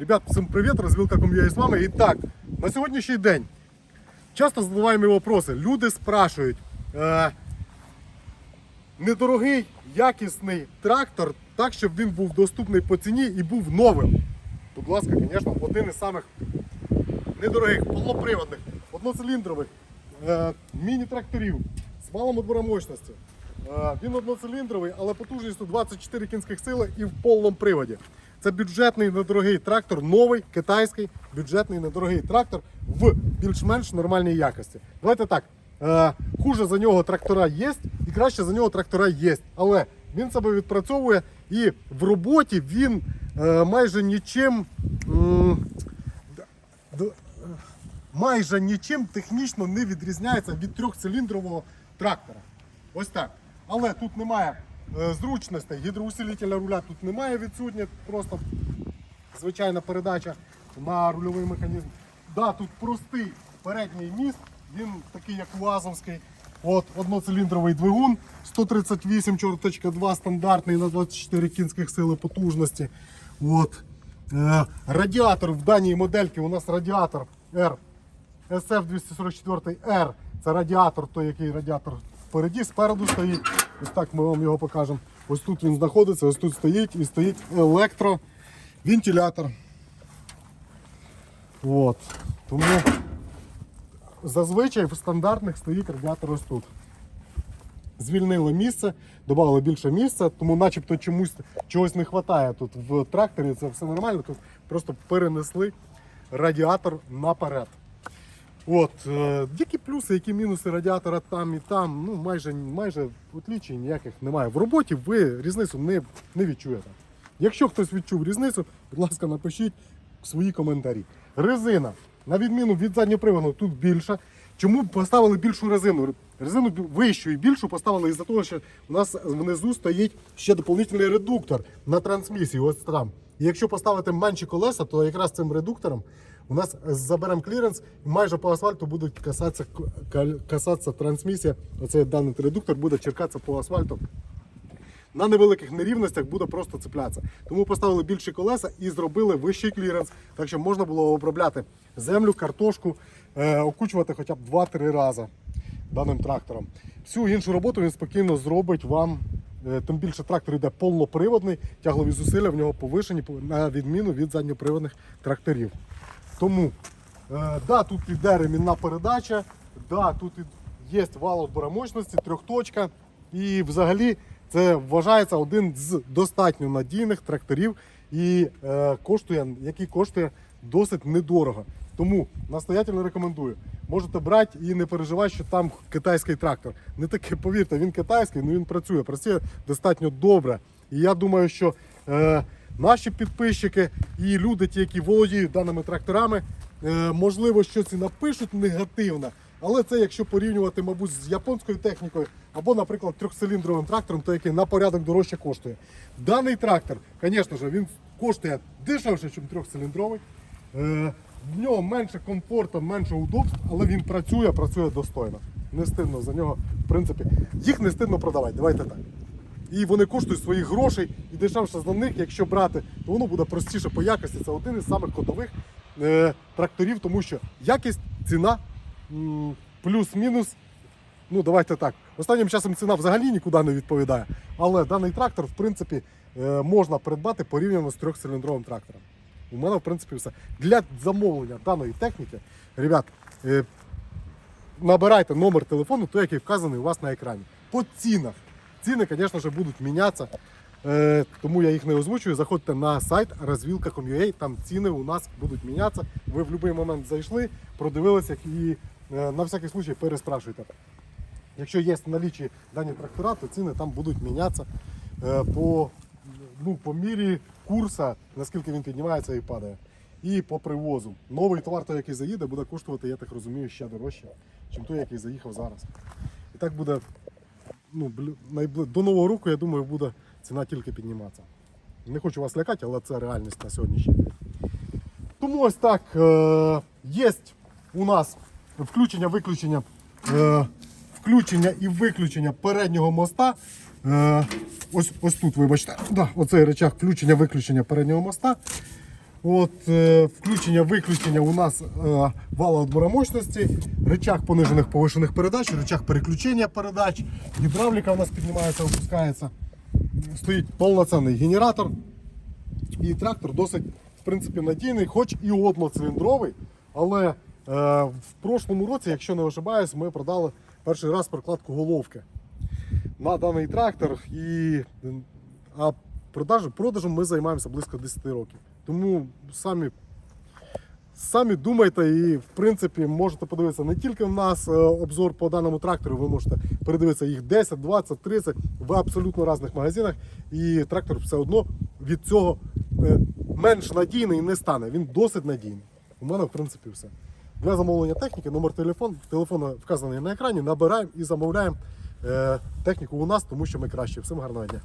Ребят, всім привіт, розвілка.com.ua з вами. І так, на сьогоднішній день часто задаваємо вопроси. Люди спрашують, е, недорогий, якісний трактор, так, щоб він був доступний по ціні і був новим. Будь ласка, звісно, один із самих недорогих, повноприводних, одноциліндрових е, міні-тракторів з малим отбором мощності. Е, він одноциліндровий, але потужністю 24 кінських сили і в повному приводі. Це бюджетний недорогий трактор, новий китайський бюджетний недорогий трактор в більш-менш нормальній якості. Давайте так. Е, хуже за нього трактора є, і краще за нього трактора є. Але він себе відпрацьовує і в роботі він е, майже нічим. м, майже нічим технічно не відрізняється від трьохциліндрового трактора. Ось так. Але тут немає е, зручностей, гідроусилителя руля тут немає відсутнє, просто звичайна передача на рульовий механізм. Да, тут простий передній міст, він такий як УАЗовський. От одноциліндровий двигун 138.2 стандартний на 24 кінських сили потужності. От. Е, радіатор в даній модельці у нас радіатор R SF244R. Це радіатор, той, який радіатор впереді, спереду стоїть. Ось так ми вам його покажемо. Ось тут він знаходиться, ось тут стоїть і стоїть електровентилятор. От. Тому зазвичай в стандартних стоїть радіатор ось тут. Звільнили місце, додали більше місця, тому начебто чомусь чогось не вистачає тут в тракторі. Це все нормально. Тут просто перенесли радіатор наперед. От, е, які плюси, які мінуси радіатора там і там, ну майже майже отлічень ніяких немає. В роботі ви різницю не, не відчуєте. Якщо хтось відчув різницю, будь ласка, напишіть свої коментарі. Резина, на відміну від задньоприводного, тут більша. Чому поставили більшу резину? Резину вищу і більшу поставили із-за того, що у нас внизу стоїть ще доповнительний редуктор на трансмісії. Ось там. І якщо поставити менші колеса, то якраз цим редуктором у нас заберемо кліренс і майже по асфальту будуть касатися, касатися трансмісія. Оцей даний редуктор буде черкатися по асфальту на невеликих нерівностях буде просто цеплятися. Тому поставили більші колеса і зробили вищий кліренс, так що можна було обробляти землю, картошку, е, окучувати хоча б 2-3 рази даним трактором. Всю іншу роботу він спокійно зробить вам. е, Тим більше трактор йде повноприводний, тяглові зусилля в нього повишені на відміну від задньоприводних тракторів. Тому, е, да, тут іде ремінна передача, да, тут є вал отбора мощності, трьохточка. І взагалі це вважається один з достатньо надійних тракторів, і е, коштує, який коштує досить недорого. Тому настоятельно рекомендую. Можете брати і не переживати, що там китайський трактор. Не таке, повірте, він китайський, але він працює, працює достатньо добре. І я думаю, що е, наші підписчики і люди, ті, які володіють даними тракторами, е, можливо, щось і напишуть негативне. Але це якщо порівнювати, мабуть, з японською технікою або, наприклад, трьохциліндровим трактором, то який на порядок дорожче коштує. Даний трактор, звісно ж, він коштує дешевше, ніж трьохциліндровий. Е, В нього менше комфорту, менше удобств, але він працює, працює достойно. Не стидно за нього, в принципі, їх не стидно продавати. Давайте так. І вони коштують своїх грошей і дешевше за них, якщо брати, то воно буде простіше по якості. Це один із самих ходових е, тракторів, тому що якість, ціна плюс-мінус. Ну, давайте так. Останнім часом ціна взагалі нікуди не відповідає. Але даний трактор, в принципі, е, можна придбати порівняно з трьохциліндровим трактором. У мене, в принципі, все. Для замовлення даної техніки, ребят, е, набирайте номер телефону, той, який вказаний у вас на екрані. По цінах. Ціни, звісно ж, будуть мінятися. Е, тому я їх не озвучую. Заходьте на сайт розвілка.com.ua, там ціни у нас будуть мінятися. Ви в будь-який момент зайшли, продивилися і е, на всякий случай переспрашуйте. Якщо є налічі дані трактора, то ціни там будуть мінятися е, по, ну, по мірі курсу, наскільки він піднімається і падає. І по привозу. Новий товар, той, який заїде, буде коштувати, я так розумію, ще дорожче, ніж той, який заїхав зараз. І так буде ну, до нового року, я думаю, буде ціна тільки підніматися. Не хочу вас лякати, але це реальність на сьогоднішній день. Тому ось так. Е, є у нас включення-виключення. Е, включення і виключення переднього моста. Е, ось, ось тут, вибачте, да, оцей речах включення-виключення переднього моста. От, е, включення, виключення у нас е, вала отбора мощності, рычаг понижених повишених передач, рычаг переключення передач, гідравліка у нас піднімається, опускається. Стоїть повноцінний генератор. І трактор досить в принципі, надійний, хоч і одноциліндровий. Але е, в прошлому році, якщо не ошибаюсь, ми продали перший раз прокладку головки на даний трактор. І, а продажем, продажем ми займаємося близько 10 років. Тому самі, самі думайте і, в принципі, можете подивитися не тільки в нас е, обзор по даному трактору, ви можете передивитися їх 10, 20, 30 в абсолютно різних магазинах. І трактор все одно від цього е, менш надійний не стане. Він досить надійний. У мене, в принципі, все. Для замовлення техніки, номер телефон, телефон вказаний на екрані, набираємо і замовляємо е, техніку у нас, тому що ми краще. Всім гарного дня.